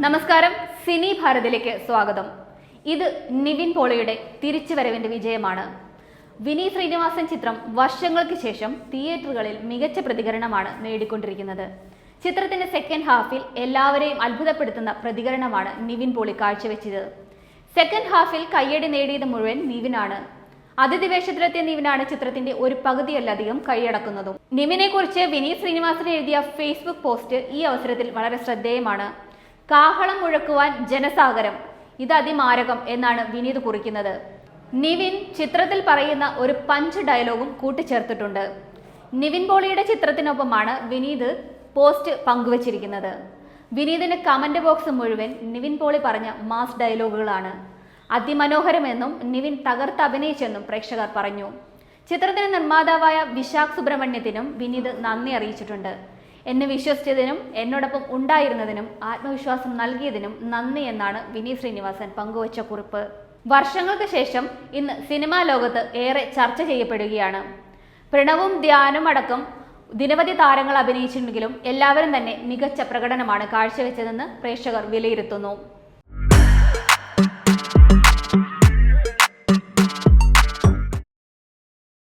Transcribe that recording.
നമസ്കാരം സിനി ഭാരതിലേക്ക് സ്വാഗതം. ഇത് നിവിൻ പോളിയുടെ തിരിച്ചുവരവിന്റെ വിജയമാണ്. വിനീത് ശ്രീനിവാസൻ ചിത്രം വർഷങ്ങൾക്ക് ശേഷം തിയേറ്ററുകളിൽ മികച്ച പ്രതികരണമാണ് നേടിക്കൊണ്ടിരിക്കുന്നത്. ചിത്രത്തിന്റെ സെക്കൻഡ് ഹാഫിൽ എല്ലാവരെയും അത്ഭുതപ്പെടുത്തുന്ന പ്രതികരണമാണ് നിവിൻ പോളി കാഴ്ചവെച്ചത്. സെക്കൻഡ് ഹാഫിൽ കയ്യടി നേടിയത് മുഴുവൻ നിവിനാണ്. അതിഥി വേഷത്തിലെത്തിയ നിവിനാണ് ചിത്രത്തിന്റെ ഒരു പകുതിയല്ലധികം കൈയടക്കുന്നതും. നിവിനെ കുറിച്ച് വിനീത് ശ്രീനിവാസൻ എഴുതിയ ഫേസ്ബുക്ക് പോസ്റ്റ് ഈ അവസരത്തിൽ വളരെ ശ്രദ്ധേയമാണ്. കാഹളം മുഴക്കുവാൻ ജനസാഗരം. ഇത് അതിമാരകം എന്നാണ് വിനീത് കുറിക്കുന്നത്. നിവിൻ ചിത്രത്തിൽ പറയുന്ന ഒരു പഞ്ച് ഡയലോഗും കൂട്ടിച്ചേർത്തിട്ടുണ്ട്. നിവിൻ പോളിയുടെ ചിത്രത്തിനൊപ്പമാണ് വിനീത് പോസ്റ്റ് പങ്കുവച്ചിരിക്കുന്നത്. വിനീതിന് കമന്റ് ബോക്സ് മുഴുവൻ നിവിൻ പോളി പറഞ്ഞ മാസ് ഡയലോഗുകളാണ്. അതിമനോഹരമെന്നും നിവിൻ തകർത്ത് അഭിനയിച്ചെന്നും പ്രേക്ഷകർ പറഞ്ഞു. ചിത്രത്തിന്റെ നിർമ്മാതാവായ വിശാഖ് സുബ്രഹ്മണ്യത്തിനും വിനീത് നന്ദി അറിയിച്ചിട്ടുണ്ട്. എന്നെ വിശ്വസിച്ചതിനും എന്നോടൊപ്പം ഉണ്ടായിരുന്നതിനും ആത്മവിശ്വാസം നൽകിയതിനും നന്ദി എന്നാണ് വിനീത് ശ്രീനിവാസൻ പങ്കുവച്ച കുറിപ്പ്. വർഷങ്ങൾക്ക് ശേഷം ഇന്ന് സിനിമാ ലോകത്ത് ഏറെ ചർച്ച ചെയ്യപ്പെടുകയാണ്. പ്രണവും ധ്യാനും അടക്കം നിരവധി താരങ്ങൾ അഭിനയിച്ചിട്ടുണ്ടെങ്കിലും എല്ലാവരും തന്നെ മികച്ച പ്രകടനമാണ് കാഴ്ചവെച്ചതെന്ന് പ്രേക്ഷകർ വിലയിരുത്തുന്നു.